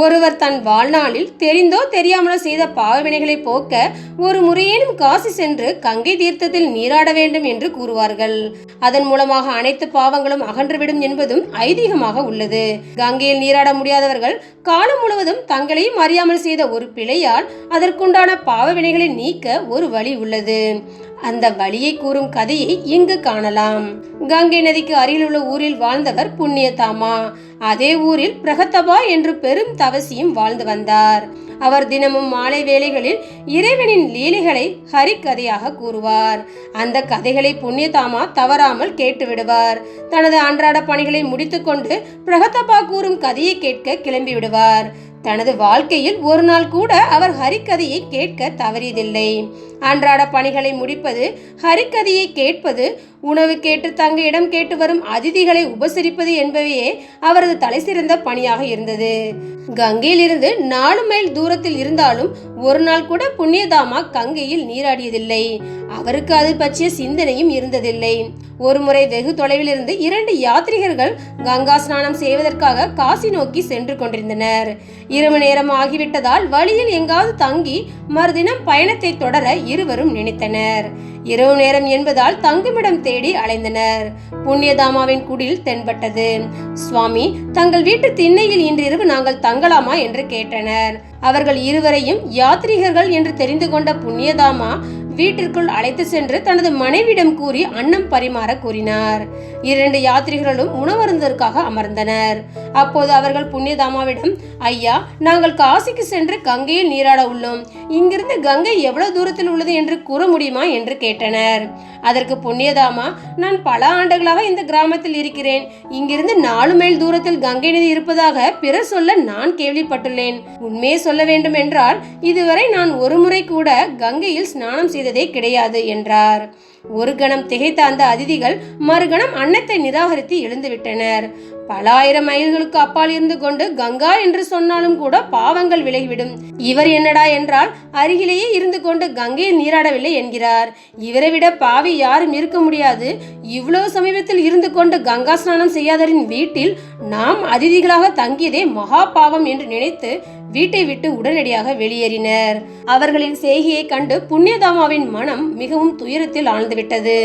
ஒருவர் தன் வாழ்நாளில் தெரிந்தோ தெரியாமலோ செய்த பாவவினைகளை போக்க ஒரு முறையேனும் காசி சென்று கங்கை தீர்த்தத்தில் நீராட வேண்டும் என்று கூறுவார்கள். அதன் மூலமாக அனைத்து பாவங்களும் அகன்றுவிடும் என்பதும் ஐதீகமாக உள்ளது. கங்கையில் நீராட முடியாதவர்கள் காலம் முழுவதும் தங்களையும் அறியாமல் செய்த ஒரு பிழையால் அதற்குண்டான பாவவினைகளை நீக்க ஒரு வழி உள்ளது. அந்த வழியை கூறும் கதையை இங்கு காணலாம். கங்கை நதிக்கு அருகிலுள்ள ஊரில் வாழ்ந்தவர் புண்ணியதாமா. அதே ஊரில் பிரகத்தபா என்று பெரும் தவசியும் வாழ்ந்து வந்தார். அவர் தினமும் மாலை வேளைகளில் இறைவனின் லீலைகளை ஹரிக்கதையாக கூறுவார். அந்த கதைகளை புண்ணியதாமா தவறாமல் கேட்டு விடுவார் தனது அன்றாட பணிகளை முடித்துக்கொண்டு பிரகத்தபா கூறும் கதையை கேட்க கிளம்பி விடுவார் தனது வாழ்க்கையில் ஒரு நாள் கூட அவர் ஹரிக்கதையை கேட்க தவறியதில்லை. அன்றாட பணிகளை முடிப்பது ஹரிக்கதையை கேட்பது உணவு கேட்டு தங்க இடம் கேட்டு வரும் அதிதிகளை உபசரிப்பது என்பவையே அவரது தலைசிறந்த பணியாக இருந்தது. கங்கையிலிருந்து நாலு மைல் தூரத்தில் இருந்தாலும் ஒரு நாள் கூட புண்ணியதாமா கங்கையில் நீராடியதில்லை. அவருக்கு அது பற்றிய சிந்தனையும் இருந்ததில்லை. ஒருமுறை வெகு தொலைவில் இருந்து இரண்டு யாத்ரிகர்கள் கங்கா ஸ்நானம் செய்வதற்காக காசி நோக்கி சென்று கொண்டிருந்தனர். இரவு நேரம் ஆகிவிட்டதால் வழியில் எங்காவது தங்கி மறுதினம் பயணத்தை தொடர இருவரும் நினைத்தனர். இரவு நேரம் என்பதால் தங்குமிடம் தேடி அலைந்தனர். புண்ணியதாமாவின் குடில் தென்பட்டது. சுவாமி தங்கள் வீட்டு திண்ணையில் இன்றிரவு நாங்கள் தங்கலாமா? என்று கேட்டனர். அவர்கள் இருவரையும் யாத்ரீகர்கள் என்று தெரிந்து கொண்ட புண்ணியதாமா வீட்டிற்குள் அழைத்து சென்று தனது மனைவியிடம் கூறி அன்னம் பரிமாற கூறினார். இரண்டு யாத்ரிகர்களும் உணவருந்ததற்காக அமர்ந்தனர். அப்போது அவர்கள் புண்ணியதாமாவிடம் ஐயா நாங்கள் காசிக்கு சென்று கங்கையில் நீராட உள்ளோம். இங்கிருந்து கங்கை எவ்வளவு தூரத்தில் உள்ளது என்று கூற முடியுமா? என்று கேட்டனர். அதற்கு புண்ணியதாமா நான் பல ஆண்டுகளாக இந்த கிராமத்தில் இருக்கிறேன். இங்கிருந்து நாலு மைல் தூரத்தில் கங்கை நதி இருப்பதாக பிறர் சொல்ல நான் கேள்விப்பட்டுள்ளேன். உண்மையை சொல்ல வேண்டும் என்றால் இதுவரை நான் ஒரு முறை கூட கங்கையில் ஸ்நானம் செய்ததே கிடையாது என்றார். ஒரு கணம் திகைத்த அந்த அதிதிகள் மறுகணம் அன்னத்தை நிராகரித்து எழுந்துவிட்டனர். பல ஆயிரம் மைல்களுக்கு அப்பால் இருந்து கொண்டு கங்கா என்று சொன்னாலும் கூட பாவங்கள் விலகிவிடும் இவர் என்னடா என்றால் அருகிலேயே இருந்து கொண்டு கங்கையில் நீராடவில்லை என்கிறார். இவரை விட பாவி யாரும் இருக்க முடியாது. இவ்வளவு சமீபத்தில் இருந்து கொண்டு கங்கா ஸ்நானம் செய்யாதரின் வீட்டில் நாம் அதிதிகளாக தங்கியதே மகா பாவம் என்று நினைத்து வீட்டை விட்டு உடனடியாக வெளியேறினர். அவர்களின் செய்கையை கண்டு புண்ணியதாமாவின் மனம் மிகவும் துயரத்தில் ஆழ்ந்துவிட்டது.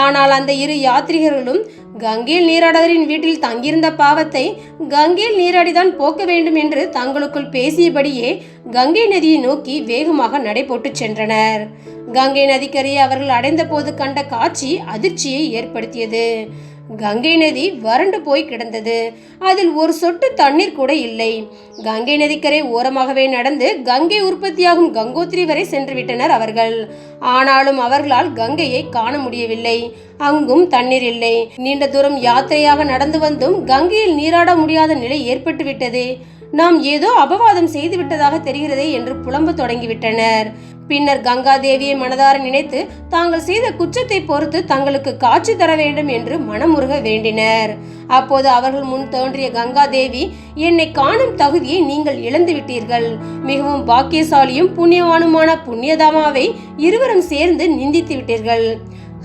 ஆனால் அந்த இரு யாத்ரிகர்களும் கங்கையில் நீராடவரின் வீட்டில் தங்கியிருந்த பாவத்தை கங்கையில் நீராடிதான் போக்க வேண்டும் என்று தங்களுக்குள் பேசியபடியே கங்கை நதியை நோக்கி வேகமாக நடைபோட்டு சென்றனர். கங்கை நதிக்கரையை அவர்கள் அடைந்த போது கண்ட காட்சி அதிர்ச்சியை ஏற்படுத்தியது. கங்கை நதி வறண்டு போய் கிடந்தது. அதில் ஒரு சொட்டு தண்ணீர் கூட இல்லை. கங்கை நதிக்கரை ஓரமாகவே நடந்து கங்கை உற்பத்தியாகும் கங்கோத்திரி வரை சென்று விட்டனர் அவர்கள். ஆனாலும் அவர்களால் கங்கையை காண முடியவில்லை. அங்கும் தண்ணீர் இல்லை. நீண்ட தூரம் யாத்திரையாக நடந்து வந்தும் கங்கையில் நீராட முடியாத நிலை ஏற்பட்டுவிட்டது. நாம் ஏதோ அபவாதம் செய்து விட்டதாக தெரிகிறதே என்று புலம்ப தொடங்கிவிட்டனர். பின்னர் கங்கா தேவியை மனதார நினைத்து தாங்கள் செய்த குற்றத்தை பொறுத்து தங்களுக்கு காட்சி தர வேண்டும் என்று மனமுருக வேண்டினர். அப்போது அவர்கள் முன் தோன்றிய கங்கா தேவி என்னை காணும் தகுதியை நீங்கள் இழந்து விட்டீர்கள். மிகவும் பாக்கியசாலியும் புண்ணியவானுமான புண்ணியதாமாவை இருவரும் சேர்ந்து நிந்தித்து விட்டீர்கள்.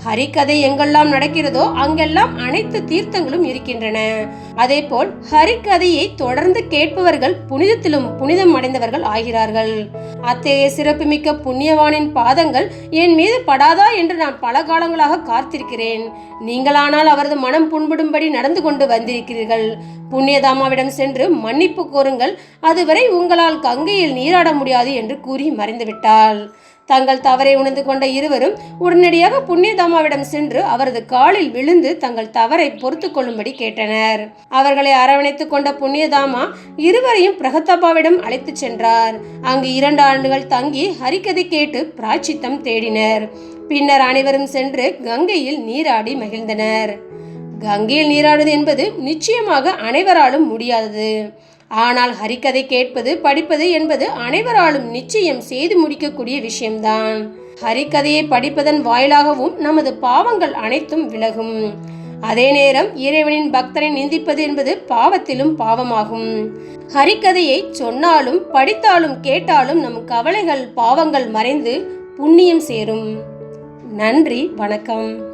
ஹரிக்கதை எங்கெல்லாம் நடக்கிறதோ அங்கெல்லாம் அனைத்து தீர்த்தங்களும் இருக்கின்றன. அதேபோல் ஹரிக்கதையை தொடர்ந்து கேட்பவர்கள் புனிதத்திலும் புனிதம் அடைந்தவர்கள் ஆகிறார்கள். அத்தகைய சிறப்புமிக்க புண்ணியவானின் பாதங்கள் என் மீது படாதா என்று நான் பல காலங்களாக காத்திருக்கிறேன். நீங்களானால் அவரது மனம் புண்படும்படி நடந்து கொண்டு வந்திருக்கிறீர்கள். புண்ணியதாமாவிடம் சென்று மன்னிப்பு கோருங்கள். அதுவரை உங்களால் கங்கையில் நீராட முடியாது என்று கூறி மறைந்துவிட்டாள். தங்கள் தவறை உணர்ந்து கொண்ட இருவரும் உடனடியாக புண்ணியதாமாவிடம் சென்று அவரது காலில் விழுந்து தங்கள் தவறை பொறுத்து கொள்ளும்படி கேட்டனர். அவர்களை அரவணைத்துக் கொண்ட புண்ணியதாமா இருவரையும் பிரகத்தப்பாவிடம் அழைத்துச் சென்றார். அங்கு இரண்டு ஆண்டுகள் தங்கி ஹரிக்கதை கேட்டு பிராச்சித்தம் தேடினர். பின்னர் அனைவரும் சென்று கங்கையில் நீராடி மகிழ்ந்தனர். கங்கையில் நீராடுவது என்பது நிச்சயமாக அனைவராலும் முடியாதது. ஆனால் ஹரிக்கதை கேட்பது படிப்பது என்பது அனைவராலும் நிச்சயம் செய்து முடிக்கக்கூடிய விஷயம்தான். ஹரிக்கதையை படிப்பதன் வாயிலாகவும் நமது பாவங்கள் அனைத்தும் விலகும். அதே நேரம் இறைவனின் பக்தரை நிந்திப்பது என்பது பாவத்திலும் பாவமாகும். ஹரிக்கதையை சொன்னாலும் படித்தாலும் கேட்டாலும் நம் கவலைகள் பாவங்கள் மறைந்து புண்ணியம் சேரும். நன்றி வணக்கம்.